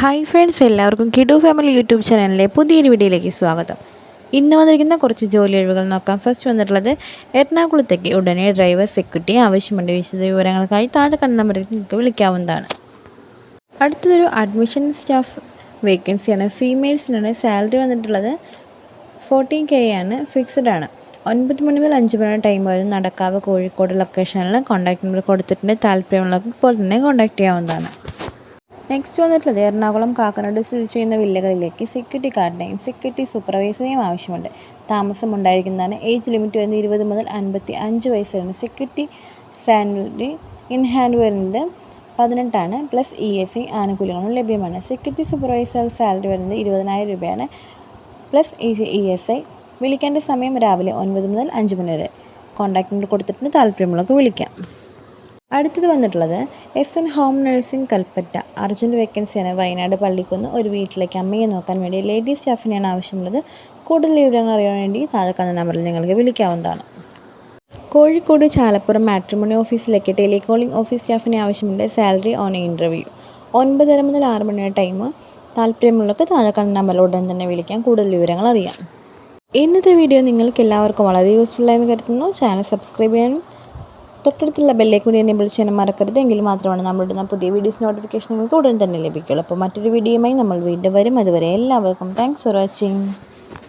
Hi friends എല്ലാവർക്കും കിഡു family YouTube ചാനലിലെ പുതിയൊരു വീഡിയോയിലേക്ക് സ്വാഗതം. ഇന്ന് വന്നിരിക്കുന്ന കുറച്ച് ജോലി ഒഴിവുകൾ നോക്കാം. ഫസ്റ്റ് വന്നിട്ടുള്ളത് എറണാകുളത്തേക്ക് ഉടനെ ഡ്രൈവർ സെക്യൂരിറ്റി ആവശ്യമുണ്ട്. വിശദ വിവരങ്ങൾക്കായി താഴെ കണ്ട നമ്പറിൽ നിങ്ങൾക്ക് വിളിക്കാവുന്നതാണ്. അടുത്തതൊരു അഡ്മിഷൻ സ്റ്റാഫ് വേക്കൻസിയാണ് ഫീമെയിൽസിനാണ് സാലറി വന്നിട്ടുള്ളത് ഫോർട്ടീൻ കെ ആണ്. ഫിക്സഡ് ആണ്. ഒൻപത് മണി മുതൽ അഞ്ച് മണി ടൈം വരെ നടക്കാവ് കോഴിക്കോട് ലൊക്കേഷനിൽ കോൺടാക്ട് നമ്പർ കൊടുത്തിട്ടുണ്ട്. താല്പര്യമുള്ളവർക്ക് ഇപ്പോൾ തന്നെ കോൺടാക്ട് ചെയ്യാവുന്നതാണ്. നെക്സ്റ്റ് വന്നിട്ടുള്ളത് എറണാകുളം കാക്കനാട് സ്ഥിതി ചെയ്യുന്ന വില്ലകളിലേക്ക് സെക്യൂരിറ്റി ഗാർഡിനെയും സെക്യൂരിറ്റി സൂപ്പർവൈസറെയും ആവശ്യമുണ്ട്. താമസം ഉണ്ടായിരിക്കുന്നതാണ് ഏജ് ലിമിറ്റ് വരുന്നത് ഇരുപത് മുതൽ അൻപത്തി അഞ്ച് വയസ്സാണ് സെക്യൂരിറ്റി സാലറി ഇൻ ഹാൻഡ് വരുന്നത് പതിനെട്ടാണ്. പ്ലസ് ഇ എസ് ഐ ആനുകൂല്യങ്ങളും ലഭ്യമാണ്. സെക്യൂരിറ്റി സൂപ്പർവൈസർ സാലറി വരുന്നത് ഇരുപതിനായിരം രൂപയാണ്. പ്ലസ് ഇ എസ് ഐ വിളിക്കേണ്ട സമയം രാവിലെ ഒൻപത് മുതൽ അഞ്ച് മണി വരെ. കോൺടാക്ട് നമ്പർ കൊടുത്തിട്ടുണ്ട്. താല്പര്യമുള്ളവർക്ക് വിളിക്കാം. അടുത്തത് വന്നിട്ടുള്ളത് S N home nursing Kalpetta urgent വേക്കൻസിയാണ് വയനാട് പള്ളിക്കുന്ന് ഒരു വീട്ടിലേക്ക് അമ്മയെ നോക്കാൻ വേണ്ടി ലേഡീസ് സ്റ്റാഫിനെയാണ് ആവശ്യമുള്ളത്. കൂടുതൽ വിവരങ്ങൾ അറിയാൻ വേണ്ടി താഴെ കാണുന്ന നമ്പറിൽ നിങ്ങൾക്ക് വിളിക്കാവുന്നതാണ്. കോഴിക്കോട് ചാലപ്പുറം മാട്രിമോണി ഓഫീസിലേക്ക് ടെലികോളിംഗ് ഓഫീസ് സ്റ്റാഫിനെ ആവശ്യമുണ്ട്. സാലറി ഓൺ ഇന്റർവ്യൂ ഒൻപതര മുതൽ ആറ് മണിയുടെ ടൈം താല്പര്യമുള്ളവർക്ക് താഴെ കാണുന്ന നമ്പറിൽ ഉടൻ തന്നെ വിളിക്കാം. കൂടുതൽ വിവരങ്ങൾ അറിയാം. ഇന്നത്തെ വീഡിയോ നിങ്ങൾക്ക് എല്ലാവർക്കും വളരെ യൂസ്ഫുൾ യൂസ്ഫുള്ളായെന്ന് കരുതുന്നു. ചാനൽ സബ്സ്ക്രൈബ് ചെയ്യാനും തൊട്ടടുത്തുള്ള ബെല്ലേക്കൂടി വിളിച്ച് ചെയ്യാൻ മറക്കരുത്. എങ്കിൽ മാത്രമാണ് നമ്മളിടുന്ന പുതിയ വീഡിയോസ് നോട്ടിഫിക്കേഷൻ നിങ്ങൾക്ക് ഉടൻ തന്നെ ലഭിക്കുള്ളൂ അപ്പോൾ മറ്റൊരു വീഡിയോയുമായി നമ്മൾ വീണ്ടും വരും. അതുവരെ എല്ലാവർക്കും താങ്ക്സ് ഫോർ വാച്ചിങ്